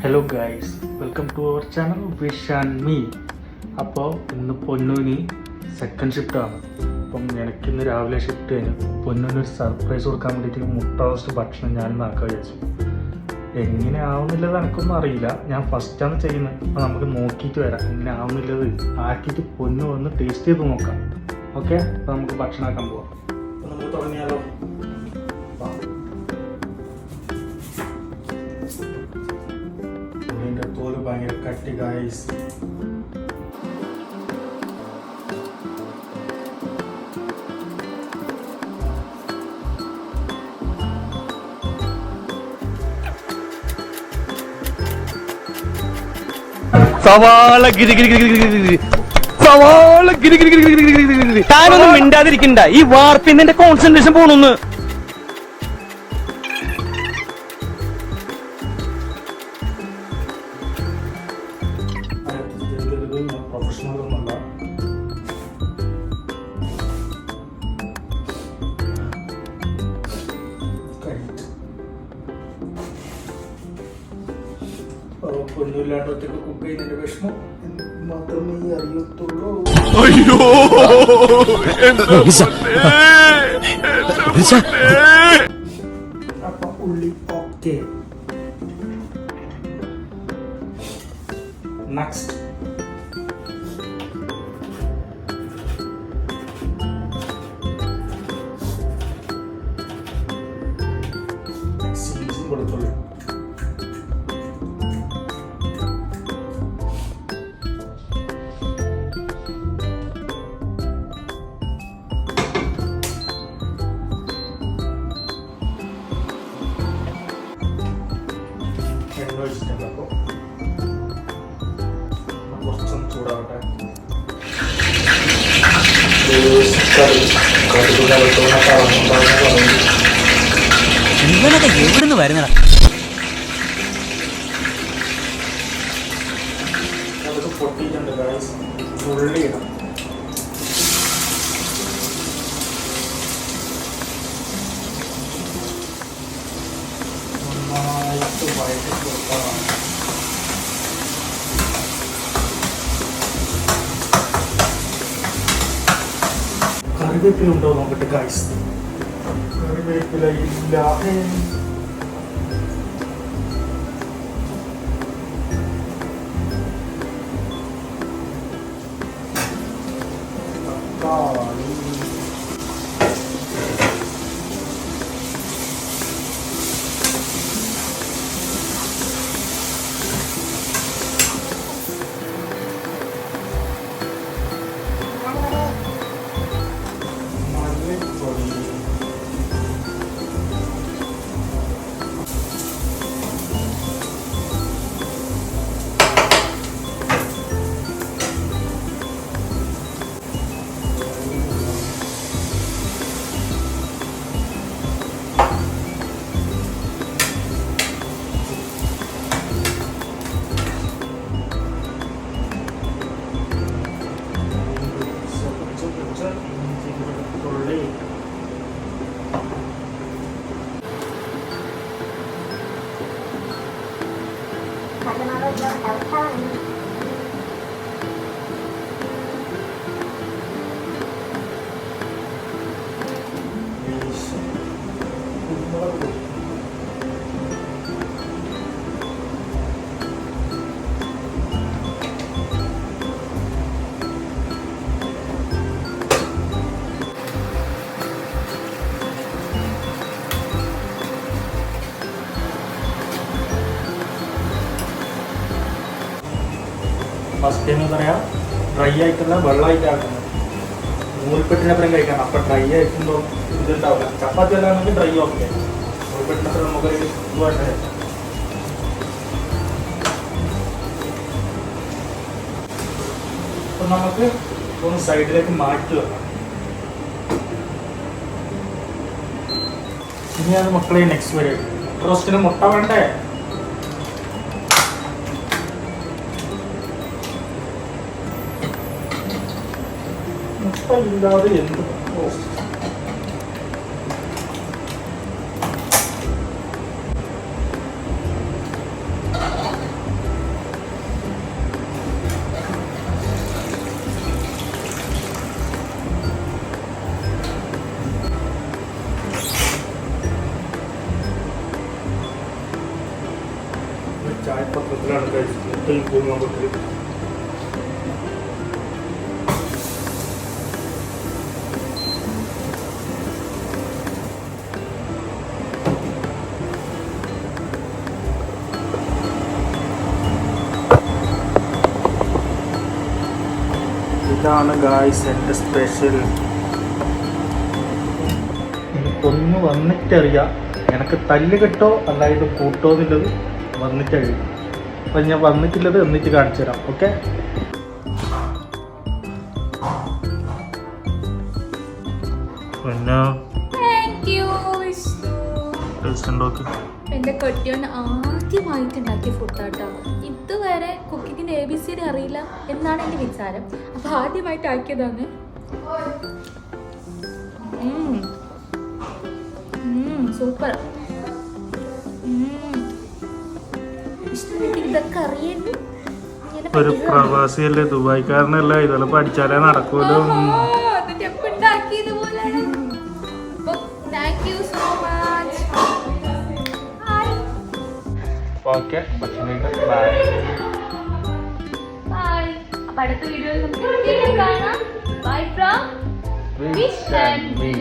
Hello guys welcome to our channel Vish and me അപ്പോൾ ഇന്ന് പൊന്നൂനി second ഷിഫ്റ്റാണ് അപ്പം എനിക്കിന്ന് രാവിലെ ഷിഫ്റ്റ് കഴിഞ്ഞു. പൊന്നൂന് ഒരു സർപ്രൈസ് കൊടുക്കാൻ വേണ്ടിയിട്ട് മുട്ട റോസ്റ്റ് ഭക്ഷണം ഞാൻ നടക്കാൻ വിചാരിച്ചു. എങ്ങനെ ആവുന്നില്ലത് എനിക്കൊന്നും അറിയില്ല. ഞാൻ ഫസ്റ്റാണ് ചെയ്യുന്നത്. അപ്പോൾ നമുക്ക് നോക്കിയിട്ട് വരാം. എങ്ങനെ ആവുന്നില്ലത്. ആക്കിയിട്ട് പൊന്നു വന്ന് ടേസ്റ്റ് ചെയ്ത് നോക്കാം. ഓക്കെ അപ്പോൾ നമുക്ക് ഭക്ഷണമാക്കാൻ പോവാം. അപ്പോൾ നമുക്ക് തുടങ്ങിയാലോ? Hey guys. സവാള ഗിരി ഗിരി ഗിരി ഗിരി ഗിരി ഗിരി ഗിരി ഗിരി ഗിരി ഗിരി ഗിരി ഗിരി ഗിരി താനൊന്നും മിണ്ടാതിരിക്കണ്ട ഈ വാർപ്പിന്റെ കോൺസെൻട്രേഷൻ പോണൊന്ന് പ്രൊഫഷണൽ ഒന്നല്ല പൊന്നുമില്ലാണ്ട് ഒറ്റയ്ക്ക് കുക്ക് ചെയ്യുന്നതിന്റെ വിഷമം മാത്രമേ അറിയത്തുള്ളൂ. അയ്യോ! അപ്പൊ ഉള്ളി ഓക്കെ നെക്സ്റ്റ് ഇവനൊക്കെ എവിടുന്ന് വരുന്നടാ? പൊട്ടിയിട്ടുണ്ട് ഗൈസ് ഉള്ളി ഇടാം. നന്നായിട്ട് വഴറ്റി ഇത് ഇപ്പോൾ ഉണ്ടാവും നമുക്ക് ഗൈസ് കറിവേപ്പില ഇല്ല Guatemala, Joe L. County. First എന്ന് പറയാം ഡ്രൈ ആയിട്ടുള്ള വെള്ളമായിട്ട് ആക്കുന്നത് നൂൽപ്പെട്ടിനപ്പുറം കഴിക്കണം. അപ്പം ഡ്രൈ ആയിട്ടുണ്ടോ? ഇതുണ്ടാവില്ല ചപ്പാത്തി അല്ലാണെങ്കിൽ ഡ്രൈ ഓക്കെ നൂൽപ്പെട്ടിനപ്പുറം നമുക്കൊരു ഇതുമായിട്ട് അപ്പം നമുക്ക് ഒന്ന് സൈഡിലേക്ക് മാറ്റി വെക്കാം. ഇനിയാണ് മക്കളെ നെക്സ്റ്റ് വരെ. റോസ്റ്റിന് മുട്ട വേണ്ടേ? ഇഷ്ടമില്ലാതെ എന്ത് ചായപത്രത്തിലാണ് കഴിച്ചത്. മുട്ടയും കൂർമ്മ ഇതാണ് ഗായ്സ് എന്റെ സ്പെഷ്യൽ എനിക്കൊന്ന് വന്നിട്ടറിയാം എനിക്ക് തല്ല് കിട്ടോ അല്ല ഇത് കൂട്ടോ എന്നുള്ളത് വന്നിട്ടറിയാം. അപ്പം ഞാൻ വന്നിട്ടുള്ളത് എന്നിട്ട് കാണിച്ചു തരാം ഓക്കെ പിന്നെ? എന്റെ കെട്ടിയോൻ ആദ്യമായിട്ട് ഉണ്ടാക്കിയ ഫുഡാട്ടോ കുക്കിങ്ങിന്റെ എ ബി സി ഡി അറിയില്ല എന്നാണ് എന്റെ വിചാരം. അപ്പോൾ ആദ്യമായിട്ട് ആക്കിയതാണ്. സൂപ്പർ ഇതൊക്കെ അറിയുന്നു ഒരു? പ്രവാസിയല്ലേ ദുബായിക്കാരനല്ല? ഇതെല്ലാം പഠിച്ചാലേ നടക്കൂലോ ഓക്കെ അത് അടുത്ത വീഡിയോയിൽ നമുക്ക് കാണാം. By from wish me